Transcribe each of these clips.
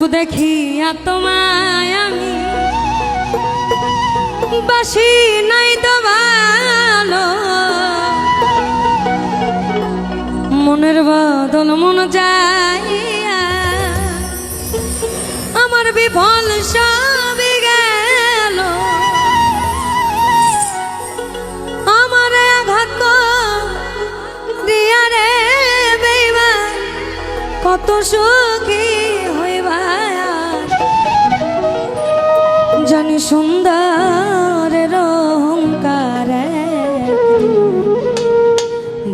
দেখিয়া তোমায় আমি বাসি নাই তো মনের বদল মন যাইয়া আমার বিফল সবই গেল। আমার আঘাত দিয়া রে কত সুখী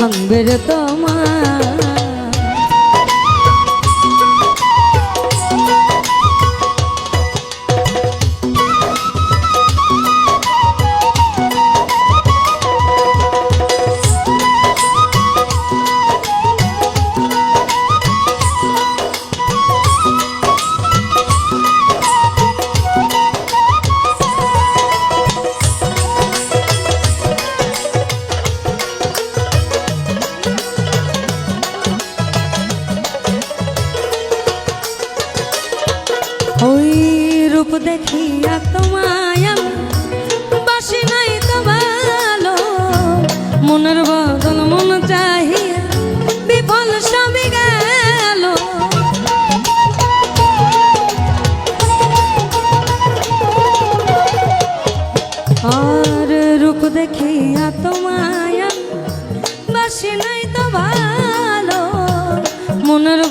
ভাঙবে রে তোমার। ওই রূপ দেখিয়া তোমায় আমি বাসি নাই তো ভালো। মনের বদল মন চাহিয়া বিফল সবই গেল। আর রূপ দেখিয়া তোমায় বাসি নাই তো ভালো। মনের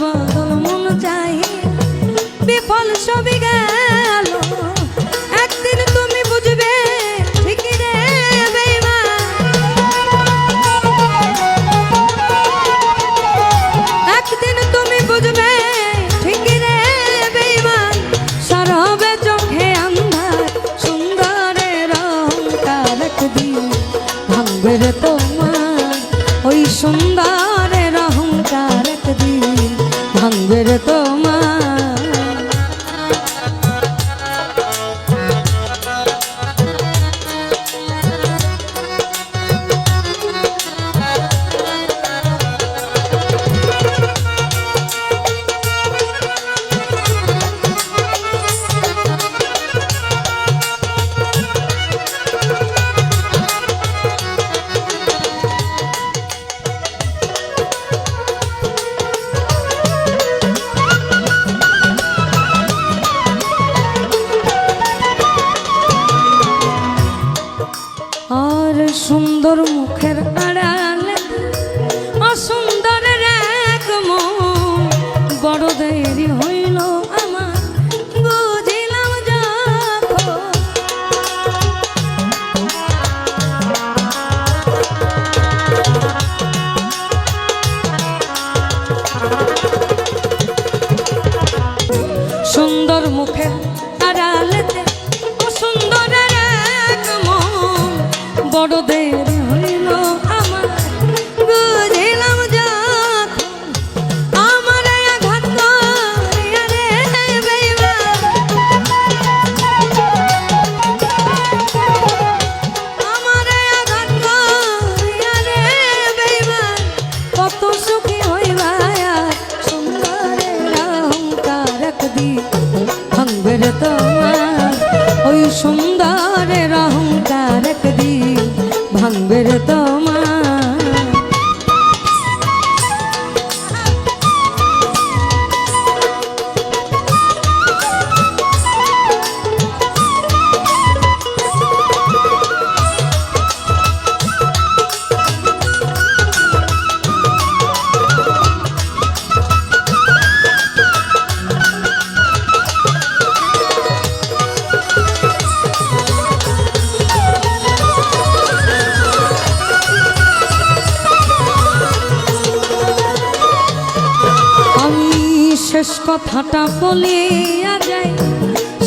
ভাঙবে রে ভাঙবে রে কথাটা বলিয়া যায়।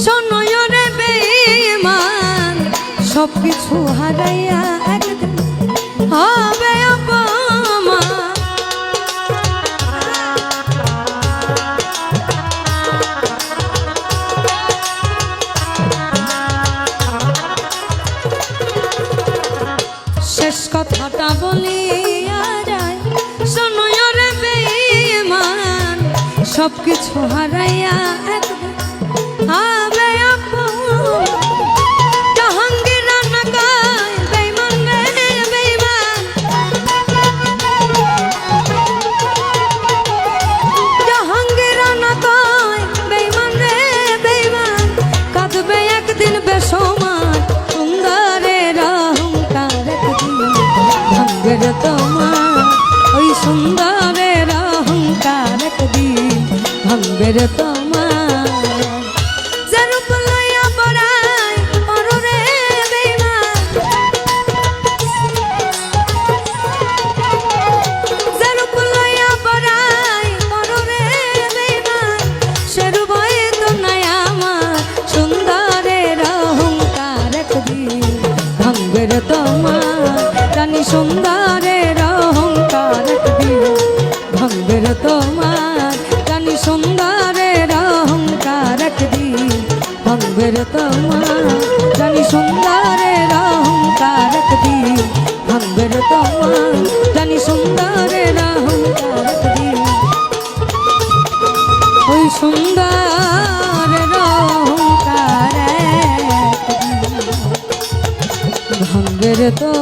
শোনয়রে বেমান সব কিছু হারাইয়া সব কিছু হারাইয়া হবে অপমান জাহাঙ্গীর গায় বেইমান রে বেইমান জাহাঙ্গীর গায় বেইমান রে বেইমান কাঁদবে একদিন বেসমান, সুন্দরের অহংকার একদিন। তোমার ওই একদিন ভাঙ্গের তোমার। সুন্দরের অহংকার একদিন ভাঙ্গের তোমার জানি সুন্দরের অহংকার একদিন। ওই সুন্দরের অহংকার ভাঙ্গের তোমার